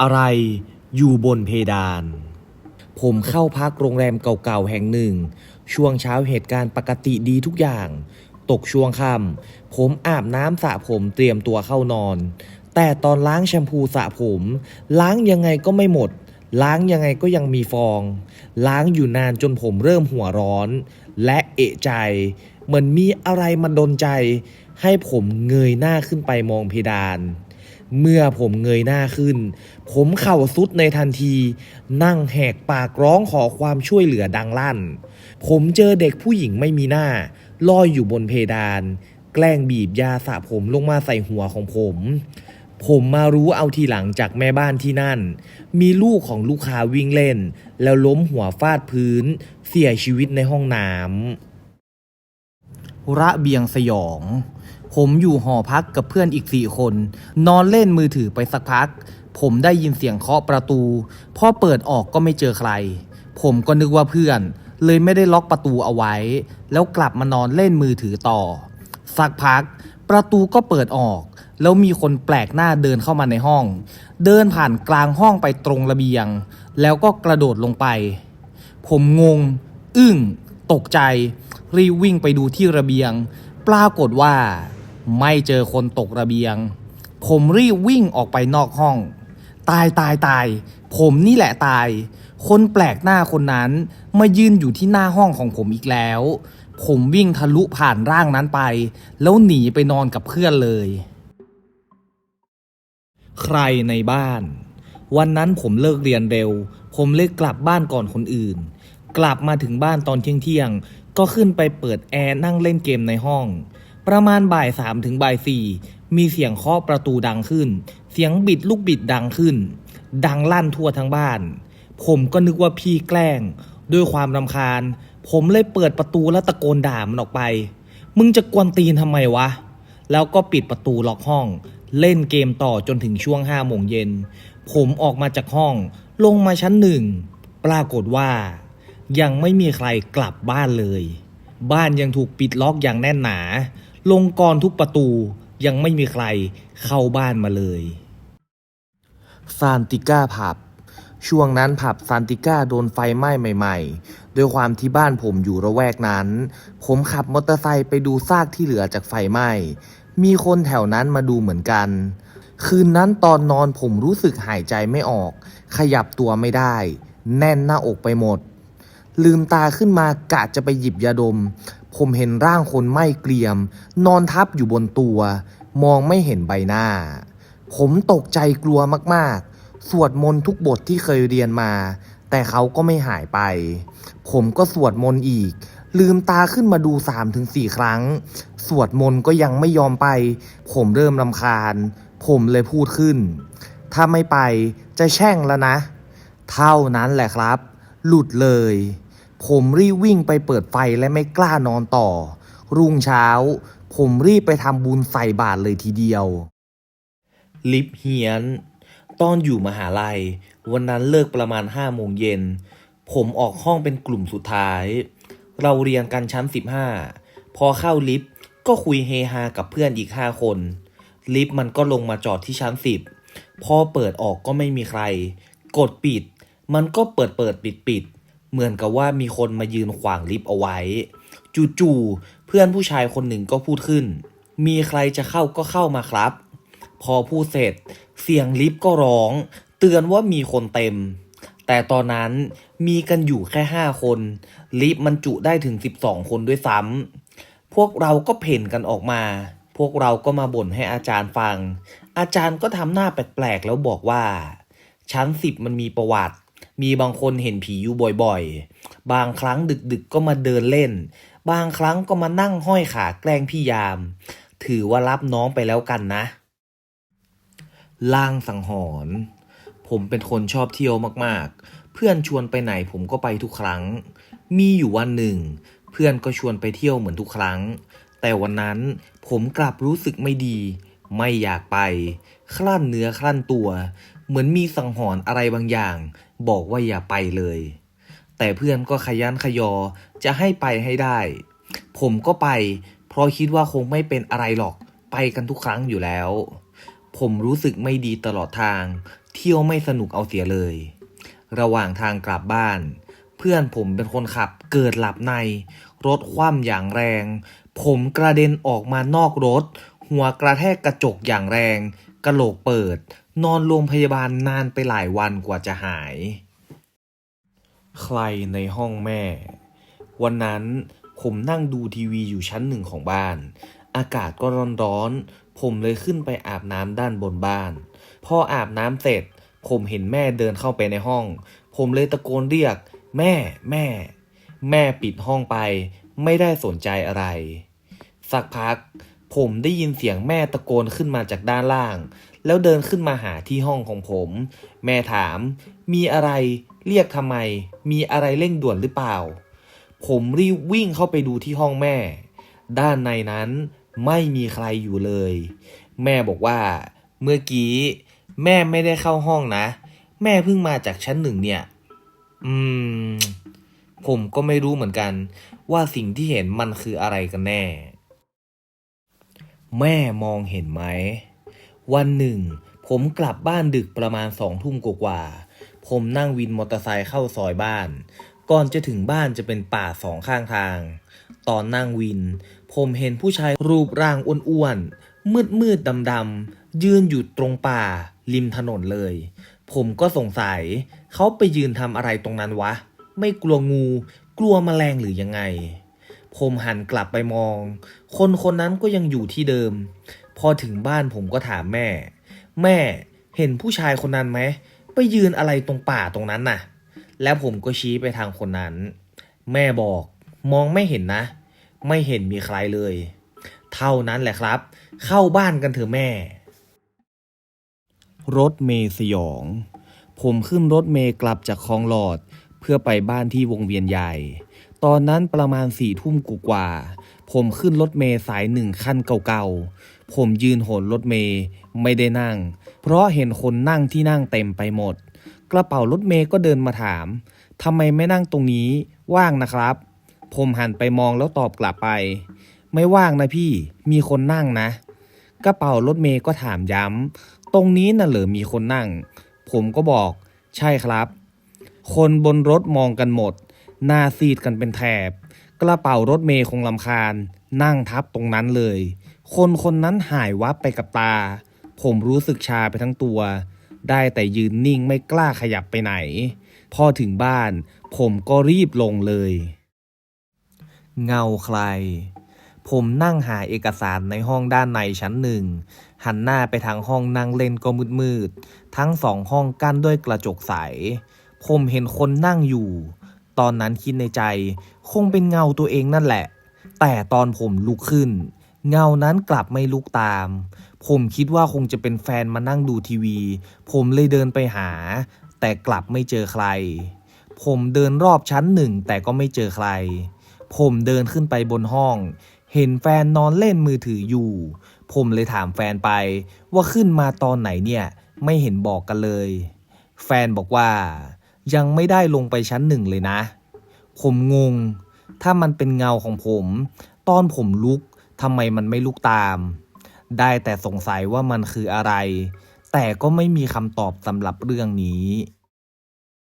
อะไรอยู่บนเพดาน ผมเข้าพักโรงแรมเก่าๆแห่งหนึ่ง ช่วงเช้าเหตุการณ์ปกติดีทุกอย่าง ตกช่วงค่ำผมอาบน้ำสระผมเตรียมตัวเข้านอน แต่ตอนล้างแชมพูสระผม ล้างยังไงก็ไม่หมด ล้างยังไงก็ยังมีฟอง ล้างอยู่นานจนผมเริ่มหัวร้อน และเอะใจ เหมือนมีอะไรมาดนใจ ให้ผมเงยหน้าขึ้นไปมองเพดาน เมื่อผมเงยหน้าขึ้น ผมเข่าสุดในทันที นั่งแหกปากร้องขอความช่วยเหลือดังลั่น ผมเจอเด็กผู้หญิงไม่มีหน้า ลอยอยู่บนเพดาน แกล้งบีบยาสระผมลงมาใส่หัวของผม ผมมารู้เอาทีหลังจากแม่บ้านที่นั่น มีลูกของลูกค้าวิ่งเล่น แล้วล้มหัวฟาดพื้น เสียชีวิตในห้องน้ำระเบียงสยอง ผมอยู่หอพักกับเพื่อนอีกสี่คน นอนเล่นมือถือไปสักพัก ผมได้ยินเสียงเคาะประตู พอเปิดออกก็ไม่เจอใคร ผมก็นึกว่าเพื่อน เลยไม่ได้ล็อกประตูเอาไว้ แล้วกลับมานอนเล่นมือถือต่อ สักพัก ประตูก็เปิดออก แล้วมีคนแปลกหน้าเดินเข้ามาในห้อง เดินผ่านกลางห้องไปตรงระเบียง แล้วก็กระโดดลงไป ผมงง อึ้ง ตกใจ รีวิ่งไปดูที่ระเบียง ปรากฏว่า ไม่เจอคนตกระเบียง ผมรีบวิ่งออกไปนอกห้อง ตายตายตาย ผมนี่แหละตาย คนแปลกหน้าคนนั้นมายืนอยู่ที่หน้าห้องของผมอีกแล้ว ผมวิ่งทะลุผ่านร่างนั้นไป แล้วหนีไปนอนกับเพื่อนเลย ใครในบ้าน วันนั้นผมเลิกเรียนเร็ว ผมเลยกลับบ้านก่อนคนอื่น กลับมาถึงบ้านตอนเที่ยงเที่ยงก็ขึ้นไปเปิดแอร์นั่งเล่นเกมในห้อง ประมาณบ่ายสามถึงบ่ายสี่มีเสียงเคาะประตูดังขึ้น เสียงบิดลูกบิดดังขึ้น ดังลั่นทั่วทั้งบ้าน ผมก็นึกว่าพี่แกล้ง ด้วยความรำคาญ ผมเลยเปิดประตูแล้วตะโกนด่ามันออกไป มึงจะกวนตีนทำไมวะ แล้วก็ปิดประตูล็อกห้อง เล่นเกมต่อจนถึงช่วงห้าโมงเย็น ผมออกมาจากห้อง ลงมาชั้นหนึ่ง ปรากฏว่า ยังไม่มีใครกลับบ้านเลย บ้านยังถูกปิดล็อกอย่างแน่นหนา ลงกรทุกประตูยังไม่มีใครเข้าบ้านมาเลยซานติก้าผับ ช่วงนั้นผับซานติก้าโดนไฟไหม้ใหม่ ๆ ด้วยความที่บ้านผมอยู่ระแวกนั้น ผมขับมอเตอร์ไซค์ไปดูซากที่เหลือจากไฟไหม้ มีคนแถวนั้นมาดูเหมือนกัน คืนนั้นตอนนอนผมรู้สึกหายใจไม่ออก ขยับตัวไม่ได้ แน่นหน้าอกไปหมด ลืมตาขึ้นมากะจะไปหยิบยาดม ผมเห็นร่างคนไหม้เกรียม นอนทับอยู่บนตัว มองไม่เห็นใบหน้า ผมตกใจกลัวมากๆ สวดมนต์ทุกบทที่เคยเรียนมา แต่เขาก็ไม่หายไป ผมก็สวดมนต์อีก ลืมตาขึ้นมาดูสามถึงสี่ครั้ง สวดมนต์ก็ยังไม่ยอมไป ผมเริ่มรำคาญ ผมเลยพูดขึ้น ถ้าไม่ไปจะแช่งแล้วนะ เท่านั้นแหละครับ หลุดเลย ผมรีบวิ่งไปเปิดไฟและไม่กล้านอนต่อ รุ่งเช้า ผมรีบไปทำบุญใส่บาตรเลยทีเดียว ลิฟเฮียน ตอนอยู่มหาลัย วันนั้นเลิกประมาณห้าโมงเย็น ผมออกห้องเป็นกลุ่มสุดท้าย เราเรียนกันชั้น15พอเข้าลิฟต์ก็คุยเฮฮากับเพื่อนอีก5คน ลิฟต์มันก็ลงมาจอดที่ชั้น10พอเปิดออกก็ไม่มีใคร กดปิด มันก็เปิดเปิดปิดปิด เหมือนกับว่ามีคนมายืนขวางลิฟต์เอาไว้ จู่ๆเพื่อนผู้ชายคนหนึ่งก็พูดขึ้น มีใครจะเข้าก็เข้ามาครับ พอพูดเสร็จ เสียงลิฟต์ก็ร้อง เตือนว่ามีคนเต็ม แต่ตอนนั้นมีกันอยู่แค่ห้าคน ลิฟต์มันจุได้ถึงสิบสองคนด้วยซ้ำพวกเราก็เพ่นกันออกมา พวกเราก็มาบ่นให้อาจารย์ฟัง อาจารย์ก็ทำหน้าแปลกๆแล้วบอกว่า ชั้นสิบมันมีประวัติ มีบางคนเห็นผีอยู่บ่อยๆ บางครั้งดึกๆก็มาเดินเล่น บางครั้งก็มานั่งห้อยขาแกล้งพี่ยาม ถือว่ารับน้องไปแล้วกันนะ ล่างสังหรณ์ ผมเป็นคนชอบเที่ยวมากๆ เพื่อนชวนไปไหนผมก็ไปทุกครั้ง มีอยู่วันหนึ่ง เพื่อนก็ชวนไปเที่ยวเหมือนทุกครั้ง แต่วันนั้นผมกลับรู้สึกไม่ดี ไม่อยากไป คลั่นเนื้อคลั่นตัว เหมือนมีสังหรณ์อะไรบางอย่าง บอกว่าอย่าไปเลย แต่เพื่อนก็ขยันขยอจะให้ไปให้ได้ ผมก็ไป เพราะคิดว่าคงไม่เป็นอะไรหรอก ไปกันทุกครั้งอยู่แล้ว ผมรู้สึกไม่ดีตลอดทาง เที่ยวไม่สนุกเอาเสียเลย ระหว่างทางกลับบ้าน เพื่อนผมเป็นคนขับเกิดหลับใน รถคว่ำอย่างแรง ผมกระเด็นออกมานอกรถ หัวกระแทกกระจกอย่างแรง กระโหลกเปิด นอนโรงพยาบาลนานไปหลายวันกว่าจะหาย ใครในห้องแม่ วันนั้นผมนั่งดูทีวีอยู่ชั้นหนึ่งของบ้าน อากาศก็ร้อนๆ ผมเลยขึ้นไปอาบน้ำด้านบนบ้าน พออาบน้ำเสร็จ ผมเห็นแม่เดินเข้าไปในห้อง ผมเลยตะโกนเรียก แม่แม่ แม่ปิดห้องไป ไม่ได้สนใจอะไร สักพัก ผมได้ยินเสียงแม่ตะโกนขึ้นมาจากด้านล่าง แล้วเดินขึ้นมาหาที่ห้องของผม แม่ถาม มีอะไร เรียกทำไม มีอะไรเร่งด่วนหรือเปล่า ผมรีบวิ่งเข้าไปดูที่ห้องแม่ ด้านในนั้นไม่มีใครอยู่เลย แม่บอกว่า เมื่อกี้ แม่ไม่ได้เข้าห้องนะ แม่เพิ่งมาจากชั้นหนึ่งเนี่ย อืม ผมก็ไม่รู้เหมือนกัน ว่าสิ่งที่เห็นมันคืออะไรกันแน่ แม่มองเห็นไหม วันหนึ่ง ผมกลับบ้านดึกประมาณสองทุ่มกว่าๆผมนั่งวินมอเตอร์ไซค์เข้าซอยบ้าน ก่อนจะถึงบ้านจะเป็นป่าสองข้างทาง ตอนนั่งวิน ผมเห็นผู้ชายรูปร่างอ้วนๆ มืดมืดดำดำๆ ยืนอยู่ตรงป่า ริมถนนเลย ผมก็สงสัย เขาไปยืนทำอะไรตรงนั้นวะ ไม่กลัวงู กลัวแมลงหรือยังไง ผมหันกลับไปมอง คนคนนั้นก็ยังอยู่ที่เดิม พอถึงบ้านผมก็ถามแม่ แม่เห็นผู้ชายคนนั้นไหม ไปยืนอะไรตรงป่าตรงนั้นน่ะ แล้วผมก็ชี้ไปทางคนนั้น แม่บอก มองไม่เห็นนะ ไม่เห็นมีใครเลย เท่านั้นแหละครับ เข้าบ้านกันเถอะแม่ รถเมย์สยอง ผมขึ้นรถเมย์กลับจากคลองหลอด เพื่อไปบ้านที่วงเวียนใหญ่ ตอนนั้นประมาณสี่ทุ่มกว่า ผมขึ้นรถเมย์สายหนึ่งขั้นเก่าๆ ผมยืนโหนรถเมย์ไม่ได้นั่ง เพราะเห็นคนนั่งที่นั่งเต็มไปหมด กระเป๋ารถเมย์ก็เดินมาถามทำไมไม่นั่งตรงนี้ว่างนะครับ ผมหันไปมองแล้วตอบกลับไป ไม่ว่างนะพี่ มีคนนั่งนะ กระเป๋ารถเมย์ก็ถามย้ำตรงนี้น่ะเหรอมีคนนั่ง ผมก็บอก ใช่ครับ คนบนรถมองกันหมด หน้าซีดกันเป็นแถบ กระเป๋ารถเมย์คงลำคาญ นั่งทับตรงนั้นเลย คนคนนั้นหายวับไปกับตา ผมรู้สึกชาไปทั้งตัว ได้แต่ยืนนิ่งไม่กล้าขยับไปไหน พอถึงบ้าน ผมก็รีบลงเลย เงาใคร ผมนั่งหาเอกสารในห้องด้านในชั้นหนึ่ง หันหน้าไปทางห้องนั่งเล่นก็มืดๆ ทั้งสองห้องกั้นด้วยกระจกใส ผมเห็นคนนั่งอยู่ ตอนนั้นคิดในใจ คงเป็นเงาตัวเองนั่นแหละ แต่ตอนผมลุกขึ้น เงานั้นกลับไม่ลุกตาม ผมคิดว่าคงจะเป็นแฟนมานั่งดูทีวี ผมเลยเดินไปหา แต่กลับไม่เจอใคร ผมเดินรอบชั้นหนึ่งแต่ก็ไม่เจอใคร ผมเดินขึ้นไปบนห้อง เห็นแฟนนอนเล่นมือถืออยู่ ผมเลยถามแฟนไปว่าขึ้นมาตอนไหนเนี่ย ไม่เห็นบอกกันเลย แฟนบอกว่า ยังไม่ได้ลงไปชั้นหนึ่งเลยนะ ผมงง ถ้ามันเป็นเงาของผม ตอนผมลุกทำไมมันไม่ลุกตาม ได้แต่สงสัยว่ามันคืออะไร แต่ก็ไม่มีคำตอบสำหรับเรื่องนี้